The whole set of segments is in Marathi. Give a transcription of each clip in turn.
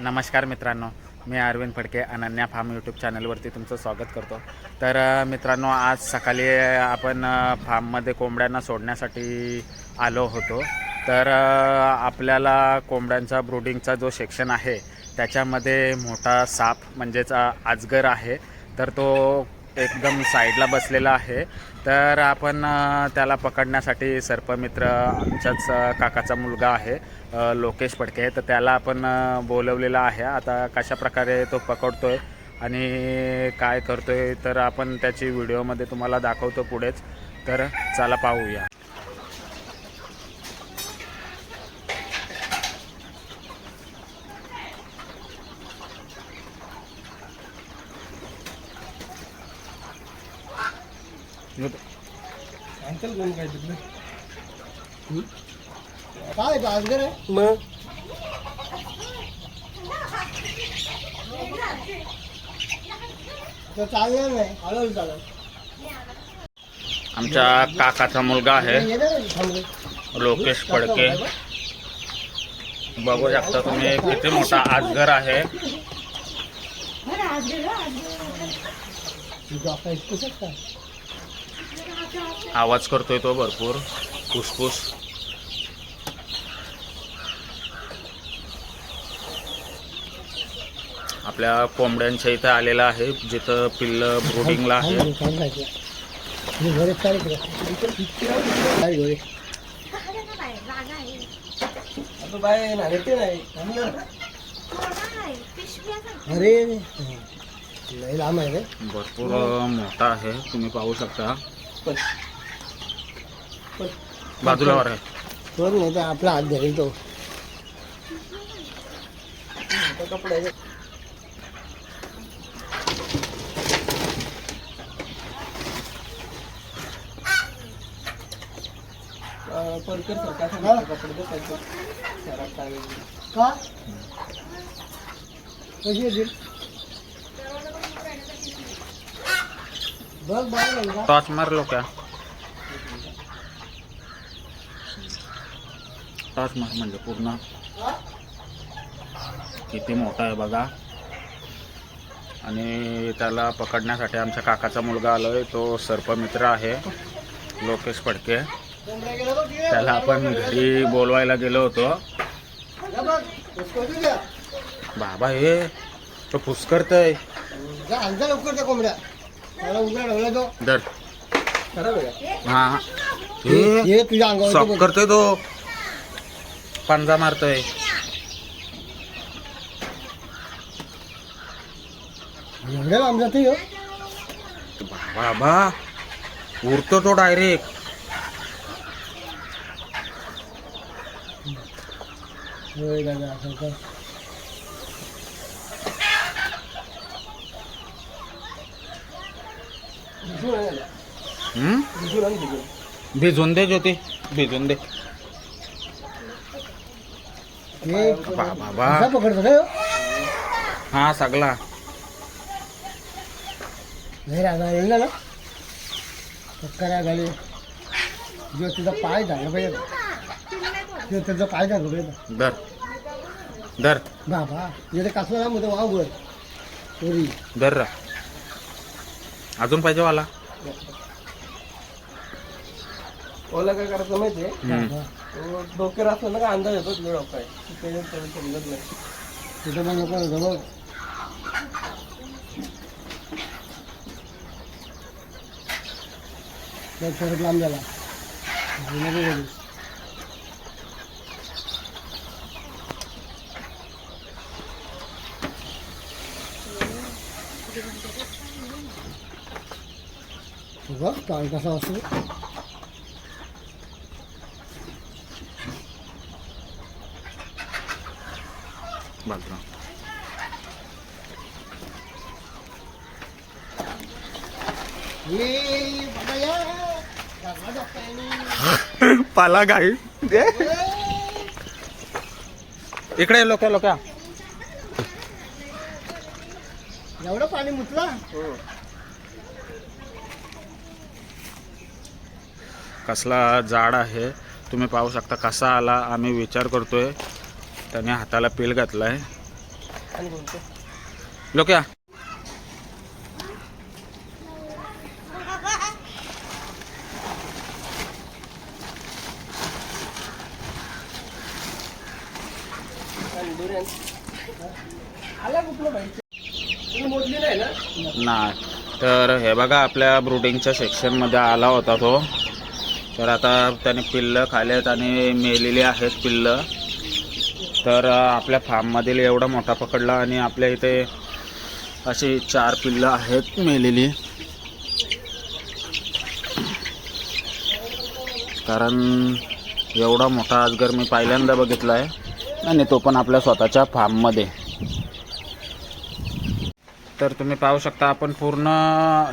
नमस्कार मित्रांनो मी अरविंद फडके अनन्या फार्म यूट्यूब चॅनलवरती तुमचं स्वागत करतो. तर मित्रांनो आज सकाळी आपण फार्ममध्ये कोंबड्यांना सोडण्यासाठी आलो होतो. तर आपल्याला कोंबड्यांचा ब्रुडिंगचा जो सेक्शन आहे त्याच्यामध्ये मोठा साप म्हणजेच आजगर अजगर आहे. तर तो एकदम साईडला बसलेला आहे. तर आपण त्याला पकडण्यासाठी सर्पमित्र आमच्याच काकाचा मुलगा आहे लोकेश फडके. तर त्याला आपण बोलवलेला आहे. आता कशा प्रकारे तो आहे आणि काय करतो आहे तर आपण त्याची व्हिडिओमध्ये तुम्हाला दाखवतो पुढेच. तर चला पाहूया. अंकल कोण काय तिकडे काय गाजगर आहे मग चालणार नाही हळूहळू आमच्या काकाचा मुलगा आहे. लोकेश फडके बघू शकता तुम्ही किती मोठा आजगर आहे। शकता? आवाज करतोय तो भरपूर. फुसफुस आपल्या कोंबड्यांच्या इथं आलेला आहे जिथं पिल्ल ब्रोडिंगला आहे. अरे भरपूर मोठा आहे तुम्ही पाहू शकता. पण पण बाजूलावर आहे तो नाही तर आपला हात धरेल तो आता कपडे परकर सरकार सांगितलं कपडे बसायचं शहरात टाकायचे. का कशी येतील टॉच मारलो का? टॉच मार म्हणजे पूर्ण. किती मोठा आहे बघा. आणि त्याला पकडण्यासाठी आमच्या काकाचा मुलगा आलोय. तो सर्पमित्र आहे. लोकेश फडके. त्याला आपण घरी बोलवायला गेलो होतो. बाबा हे तो फुसकरतय कोंबड्या. हा हे. सॉक करतोय तो. पंजा मारतोय. एवढ्या लांब जाते हो. बाबा उरतो तो डायरेक्ट होय दादा असं का भिजून दे ज्योती भिजून दे. हे बाबा. कसा पकडतो काय हो? हा सगळा. नाही रागा येईल ना. पक्का जो तुझा पाय झाला पाहिजे. जो तुझा पाय झाला पाहिजे. दर दर बाबा इथे कसला ना मध्ये वाव वर दर रा. अजून पाहिजे वाला? ओला काय करायचं माहिती आहे? डोक्यावर असलं ना का अंदाज येतो तुझ्या डोका समजत नाही. तिथं बघ परत लांब झाला हे कान कसा असतो. पाला गाई इकडे लोक्या लोक्या एवढं पाणी मुतला? कसला जाड आहे तुम्ही पाहू शकता कसा आला आम्ही विचार करतोय. त्याने हाताला पील घातलाय. आहे लोक या ना तर हे बघा आपल्या ब्रुडिंगच्या सेक्शनमध्ये आला होता तो. तर आता त्याने पिल्लं खालेत आणि मेलेली आहेत पिल्लं. तर आपल्या फार्ममधील एवढा मोठा पकडला आणि आपल्या इथे अशी चार पिल्लं आहेत मेलेली. कारण एवढा मोठा आजगर मी पहिल्यांदा बघितला आहे आणि तो पण आपल्या स्वतःच्या फार्ममध्ये. तर तुम्ही पाहू शकता आपण पूर्ण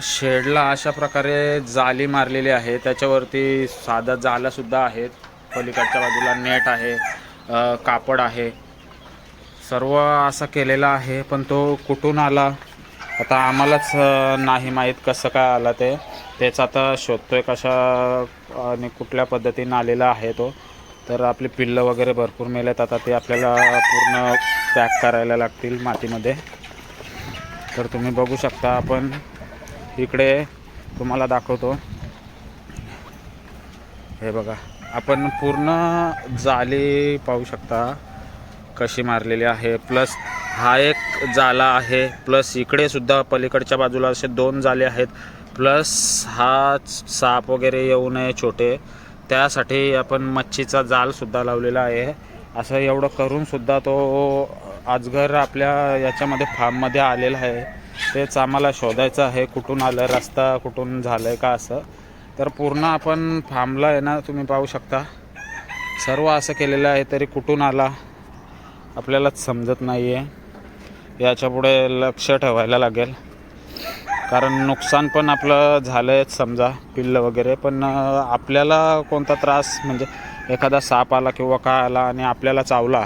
शेडला अशा प्रकारे जाली मारलेली आहे. त्याच्यावरती साधा जालासुद्धा आहेत पलीकडच्या बाजूला नेट आहे कापड आहे. सर्व असा केलेला आहे पण तो कुठून आला? आता आम्हालाच नाही माहीत कसं काय आला ते. तेच आता शोधतोय कशा आणि कुठल्या पद्धतीनं आलेला आहे तो. तर आपली पिल्लं वगैरे भरपूर मेलेत आता ते आपल्याला पूर्ण पॅक करायला लागतील मातीमध्ये. तर तुम्ही बघू शकता आपण इकडे तुम्हाला दाखवतो. हे बघा आपण पूर्ण जाली पाहू शकता कशी मारलेली आहे. प्लस हा एक जाला आहे प्लस इकडे सुद्धा पलीकडच्या बाजूला असे दोन जाले आहेत. प्लस हा साप वगैरे येऊ नये छोटे त्यासाठी आपण मच्छीचा जालसुद्धा लावलेला आहे. असं एवढं करूनसुद्धा तो आजगर आपल्या याच्यामध्ये फार्ममध्ये आलेलं आहे. तेच आम्हाला शोधायचं आहे कुठून आलं रस्ता कुठून झालं आहे का असं. तर पूर्ण आपण फार्मला आहे ना तुम्ही पाहू शकता. सर्व असं केलेलं आहे तरी कुठून आला आपल्यालाच समजत नाही आहे याच्यापुढे लक्ष ठेवायला लागेल. कारण नुकसान पण आपलं झालं आहे समजा पिल्लं वगैरे. पण आपल्याला कोणता त्रास म्हणजे एखादा साप आला किंवा काय आला आणि आपल्याला चावला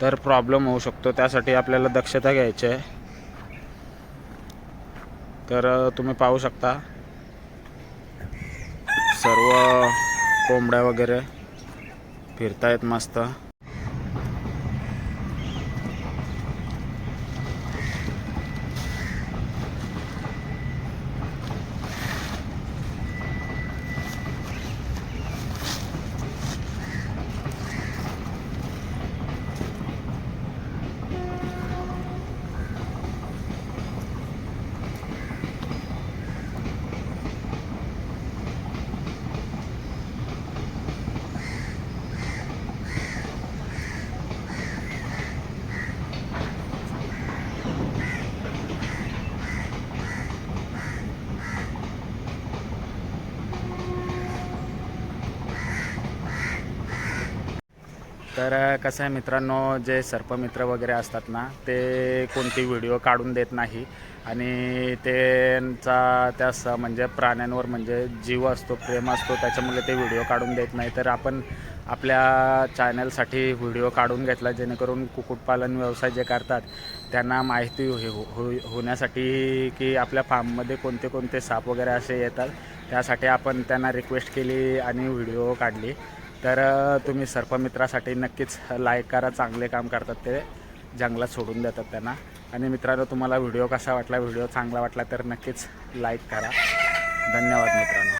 तर प्रॉब्लेम होऊ शकतो. त्यासाठी आपल्याला दक्षता घ्यायची आहे. तर तुम्ही पाहू शकता. सर्व कोंबड्या वगैरे फिरतायत मस्त. तर कसं आहे मित्रांनो जे सर्पमित्र वगैरे असतात ना ते कोणती व्हिडिओ काढून देत नाही. आणि त्यांचा त्या स म्हणजे प्राण्यांवर म्हणजे जीव असतो प्रेम असतो त्याच्यामुळे ते व्हिडिओ काढून देत नाही. तर आपण आपल्या चॅनलसाठी व्हिडिओ काढून घेतला जेणेकरून कुक्कुटपालन व्यवसाय जे करतात त्यांना माहिती हो हो-, हो होण्यासाठी की आपल्या फार्ममध्ये कोणते कोणते साप वगैरे असे येतात त्यासाठी आपण त्यांना रिक्वेस्ट केली आणि व्हिडिओ काढली. तर तुम्ही सर्पमित्रासाठी नक्कीच लाईक करा चांगले काम करतात ते. जंगलात सोडून देतात त्यांना. आणि मित्रांनो तुम्हाला व्हिडिओ कसा वाटला व्हिडिओ चांगला वाटला तर नक्कीच लाईक करा. धन्यवाद मित्रांनो.